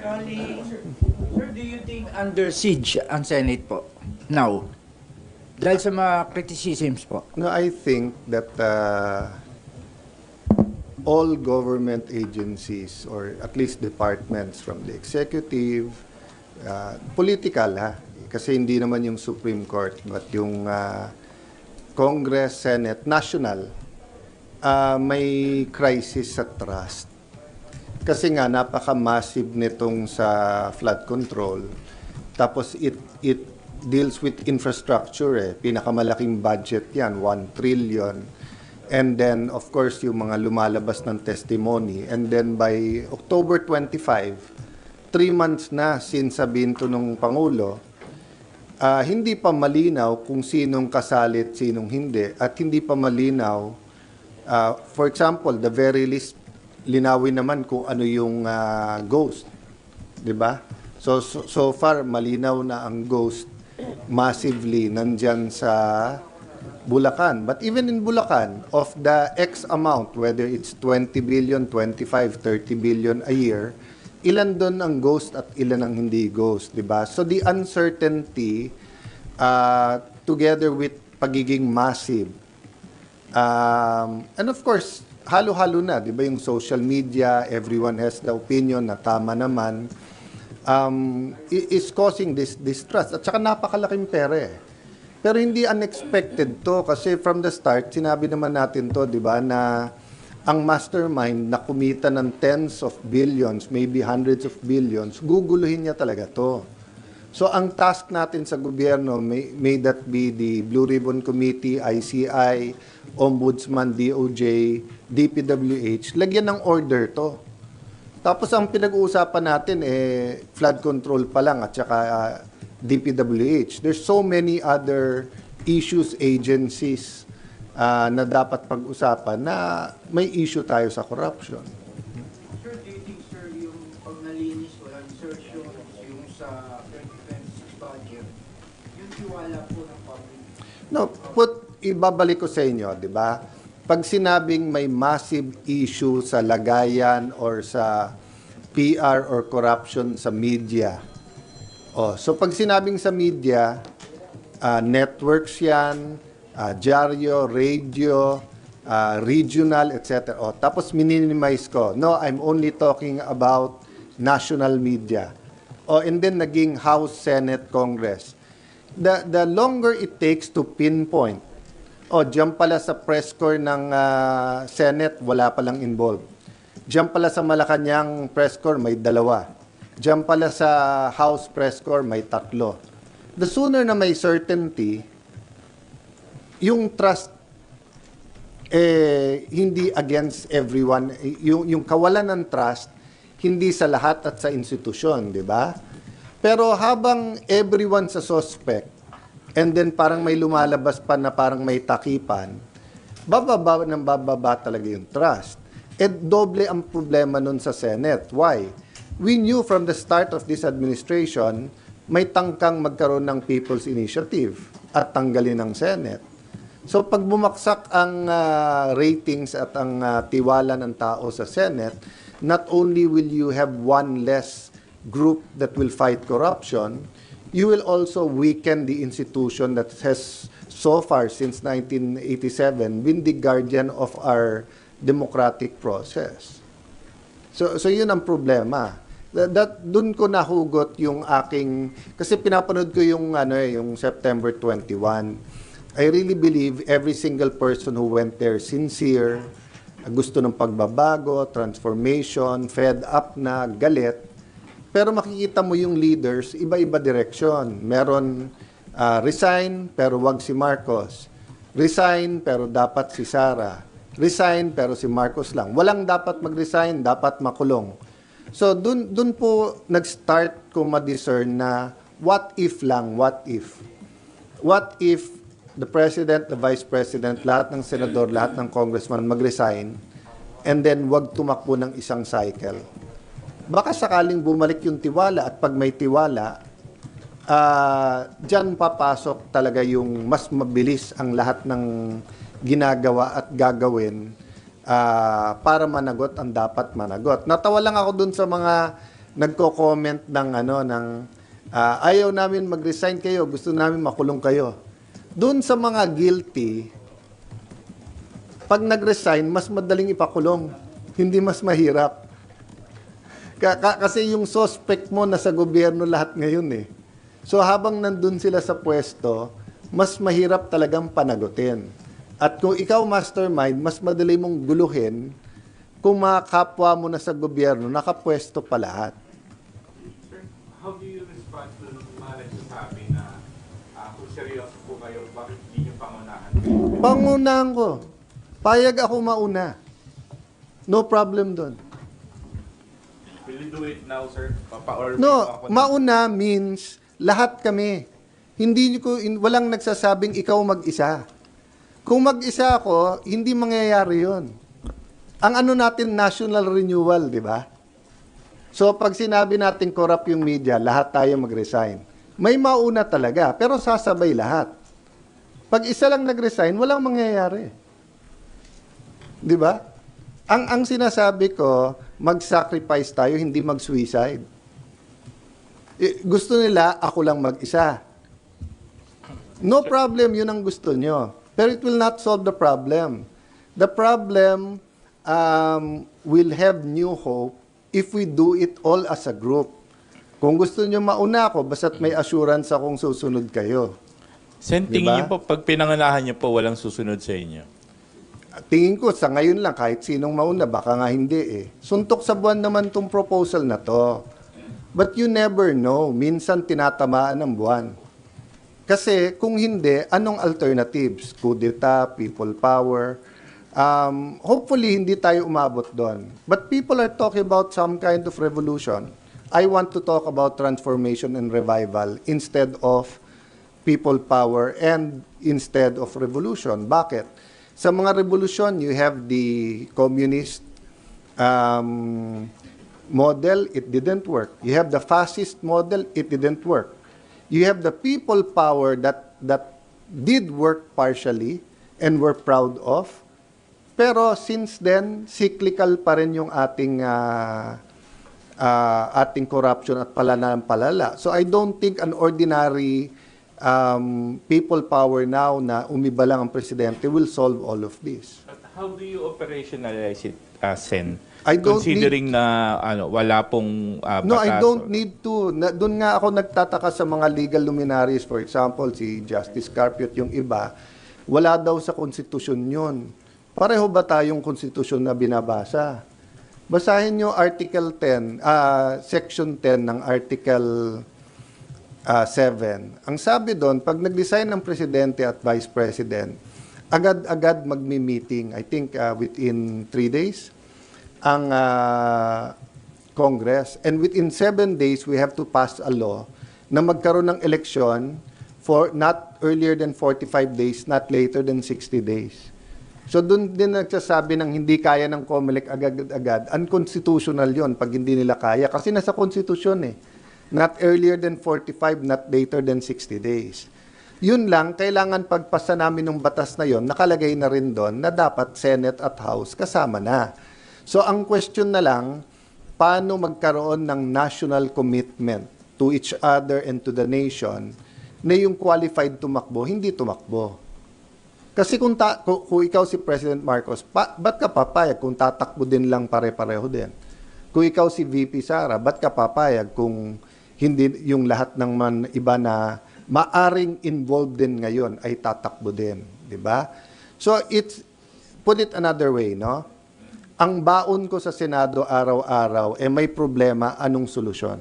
Kali, sir, do you think under siege ang Senate po? Now, dahil sa mga criticisms po. No, I think that uh, all government agencies or at least departments from the executive, uh, political ha, kasi hindi naman yung Supreme Court but yung uh, Congress, Senate, national, uh, may crisis sa trust. Kasi nga napaka-massive nitong sa flood control. Tapos it it deals with infrastructure eh. Pinakamalaking budget 'yan, 1 trillion. And then of course yung mga lumalabas ng testimony and then by October 25, three months na since sabihin to nung pangulo, ah, hindi pa malinaw kung sinong kasalit, sinong hindi at hindi pa malinaw Ah, for example, the very least, linawin naman kung ano yung ah, ghost. Di ba? So, so, so far, malinaw na ang ghost massively nandyan sa Bulacan. But even in Bulacan, of the X amount, whether it's 20 billion, 25, 30 billion a year, ilan doon ang ghost at ilan ang hindi ghost, di ba? So the uncertainty, uh, together with pagiging massive, Um, and of course, halo-halo na, di ba yung social media, everyone has the opinion na tama naman, um, is causing this distrust. At saka napakalaking pera eh. Pero hindi unexpected to kasi from the start, sinabi naman natin to, di ba, na ang mastermind na kumita ng tens of billions, maybe hundreds of billions, guguluhin niya talaga to. So ang task natin sa gobyerno, may, may that be the Blue Ribbon Committee, ICI, Ombudsman, DOJ, DPWH, lagyan ng order to. Tapos ang pinag-uusapan natin eh flood control pa lang at saka ah, DPWH. There's so many other issues, agencies ah, na dapat pag-usapan na may issue tayo sa corruption. No, put, ibabalik ko sa inyo, di ba? Pag sinabing may massive issue sa lagayan or sa PR or corruption sa media. Oh, so pag sinabing sa media, ah, networks yan, ah, dyaryo, radio, ah, regional, etc. Oh, tapos minimize ko. No, I'm only talking about national media. Oh, and then naging House, Senate, Congress. The, the longer it takes to pinpoint, oh, diyan pala sa press corps ng ah, Senate, wala palang involved. Diyan pala sa Malacanang press corps, may dalawa. Diyan pala sa House press corps, may tatlo. The sooner na may certainty, yung trust eh, hindi against everyone. Yung, yung kawalan ng trust, hindi sa lahat at sa institusyon, di ba? Pero habang everyone sa suspect, and then parang may lumalabas pa na parang may takipan, bababa ng bababa talaga yung trust. At doble ang problema nun sa Senate. Why? We knew from the start of this administration, may tangkang magkaroon ng People's Initiative at tanggalin ng Senate. So pag bumaksak ang ah, ratings at ang ah, tiwala ng tao sa Senate, not only will you have one less group that will fight corruption, you will also weaken the institution that has so far since 1987 been the guardian of our democratic process. So so yun ang problema. That, that doon ko nahugot yung aking kasi pinapanood ko yung ano eh, yung September 21. I really believe every single person who went there sincere, gusto ng pagbabago, transformation, fed up na, galit. Pero makikita mo yung leaders, iba-iba direksyon. Meron ah, resign pero wag si Marcos. Resign pero dapat si Sara. Resign pero si Marcos lang. Walang dapat mag-resign, dapat makulong. So dun dun po nag-start ko ma-discern na what if lang, what if. What if the president, the vice president, lahat ng senador, lahat ng congressman mag-resign and then wag tumakbo ng isang cycle. Baka sakaling bumalik yung tiwala at pag may tiwala, ah diyan papasok talaga yung mas mabilis ang lahat ng ginagawa at gagawin ah, para managot ang dapat managot. Natawa lang ako dun sa mga nagko-comment ng ano ng ah, ayaw namin mag-resign kayo, gusto namin makulong kayo. Doon sa mga guilty, pag nag-resign, mas madaling ipakulong. Hindi mas mahirap. Ka- ka- kasi yung suspect mo nasa gobyerno lahat ngayon eh. So habang nandun sila sa pwesto, mas mahirap talagang panagutin. At kung ikaw mastermind, mas madali mong guluhin kung mga kapwa mo na sa gobyerno, nakapwesto pa lahat. How do you respond to mga nagsasabi na kung seryoso po kayo, bakit hindi nyo pangunahan? Pangunahan ko. Payag ako mauna. No problem doon. Will you do it now, sir? Papa, or No, mauna means lahat kami. Hindi ko in- walang nagsasabing ikaw mag-isa. Kung mag-isa ako, hindi mangyayari 'yon. Ang ano natin national renewal, di ba? So pag sinabi natin corrupt yung media, lahat tayo mag-resign. May mauna talaga, pero sasabay lahat. Pag isa lang nag-resign, walang mangyayari. Di ba? Ang ang sinasabi ko, mag-sacrifice tayo, hindi mag-suicide. Gusto nila ako lang mag-isa. No problem, yun ang gusto nyo. Pero it will not solve the problem. The problem um, will have new hope if we do it all as a group. Kung gusto nyo mauna ako, basta't may assurance akong susunod kayo. Sen, Di tingin ba? niyo po, pag pinangunahan niyo po, walang susunod sa inyo. Tingin ko sa ngayon lang kahit sinong mauna baka nga hindi eh. Suntok sa buwan naman tong proposal na to. But you never know. Minsan tinatamaan ng buwan. Kasi kung hindi, anong alternatives? Kudeta, people power. Um, hopefully hindi tayo umabot doon. But people are talking about some kind of revolution. I want to talk about transformation and revival instead of people power and instead of revolution. Bakit? Sa mga revolution, you have the communist um, model, it didn't work. You have the fascist model, it didn't work. You have the people power that that did work partially and we're proud of. Pero since then, cyclical pa rin yung ating ah, ah, ating corruption at palala ng palala. So I don't think an ordinary um, people power now na umiba lang ang presidente will solve all of this. But how do you operationalize it, uh, Sen? I don't Considering na ano, wala pong uh, No, I don't or- need to. Na, doon nga ako nagtataka sa mga legal luminaries. For example, si Justice Carpiot, yung iba, wala daw sa konstitusyon yun. Pareho ba tayong konstitusyon na binabasa? Basahin nyo Article 10, ah, Section 10 ng Article ah, 7. Ang sabi doon, pag nag-design ng presidente at vice president, agad-agad magmi-meeting, I think ah, within three days, ang ah, Congress. And within seven days, we have to pass a law na magkaroon ng eleksyon for not earlier than 45 days, not later than 60 days. So doon din nagsasabi ng hindi kaya ng COMELEC agad-agad, unconstitutional yon pag hindi nila kaya. Kasi nasa konstitusyon eh. Not earlier than 45, not later than 60 days. Yun lang, kailangan pagpasa namin ng batas na yon, nakalagay na rin doon na dapat Senate at House kasama na. So ang question na lang, paano magkaroon ng national commitment to each other and to the nation na yung qualified tumakbo, hindi tumakbo. Kasi kung, ta- kung, kung ikaw si President Marcos, pa, ba't ka papayag kung tatakbo din lang pare-pareho din? Kung ikaw si VP Sara, ba't ka papayag kung hindi yung lahat ng man iba na maaring involved din ngayon ay tatakbo din, di ba? So it's put it another way, no? Ang baon ko sa Senado araw-araw eh may problema anong solusyon?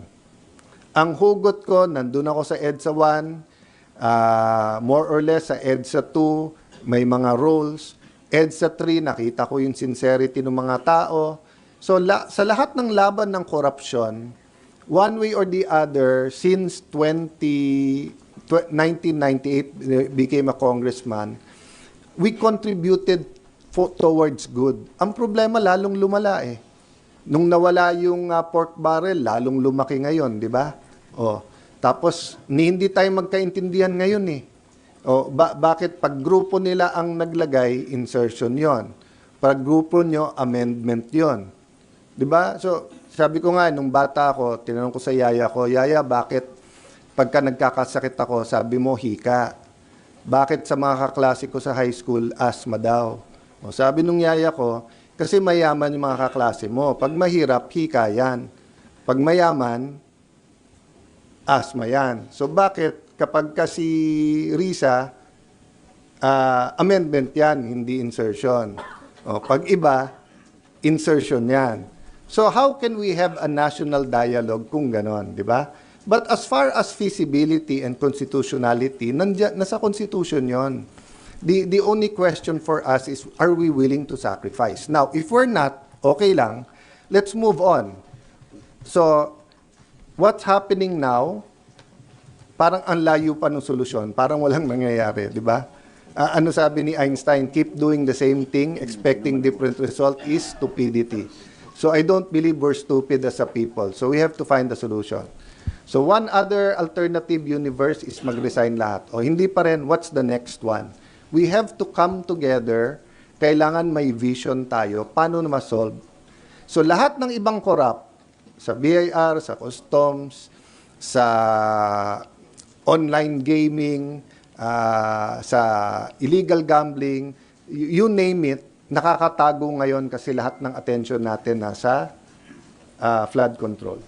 Ang hugot ko, nandun ako sa EDSA 1, ah, more or less sa EDSA 2, may mga roles. EDSA 3, nakita ko yung sincerity ng mga tao. So la- sa lahat ng laban ng corruption, one way or the other, since 20, tw- 1998, eh, became a congressman, we contributed fo- towards good. Ang problema, lalong lumala eh. Nung nawala yung ah, pork barrel, lalong lumaki ngayon, di ba? O, tapos, ni hindi tayo magkaintindihan ngayon eh. O, ba- bakit pag grupo nila ang naglagay, insertion yon. Pag grupo nyo, amendment yon. Di ba? So, sabi ko nga, nung bata ako, tinanong ko sa yaya ko, Yaya, bakit pagka nagkakasakit ako, sabi mo, hika? Bakit sa mga kaklase ko sa high school, asthma daw? O, sabi nung yaya ko, kasi mayaman yung mga kaklase mo. Pag mahirap, hika yan. Pag mayaman, asthma yan. So bakit kapag kasi Risa, ah, amendment yan, hindi insertion. O, pag iba, insertion yan. So how can we have a national dialogue kung ganon, di ba? But as far as feasibility and constitutionality, nandiyan, nasa constitution yon. The, the only question for us is, are we willing to sacrifice? Now, if we're not, okay lang, let's move on. So, what's happening now, parang ang layo pa ng solusyon, parang walang nangyayari, di ba? Ah, ano sabi ni Einstein, keep doing the same thing, expecting different result is stupidity. So I don't believe we're stupid as a people. So we have to find a solution. So one other alternative universe is mag-resign lahat. O hindi pa rin, what's the next one? We have to come together, kailangan may vision tayo, paano na ma-solve. So lahat ng ibang corrupt, sa BIR, sa customs, sa online gaming, ah, sa illegal gambling, you name it, nakakatago ngayon kasi lahat ng attention natin nasa ah, flood control.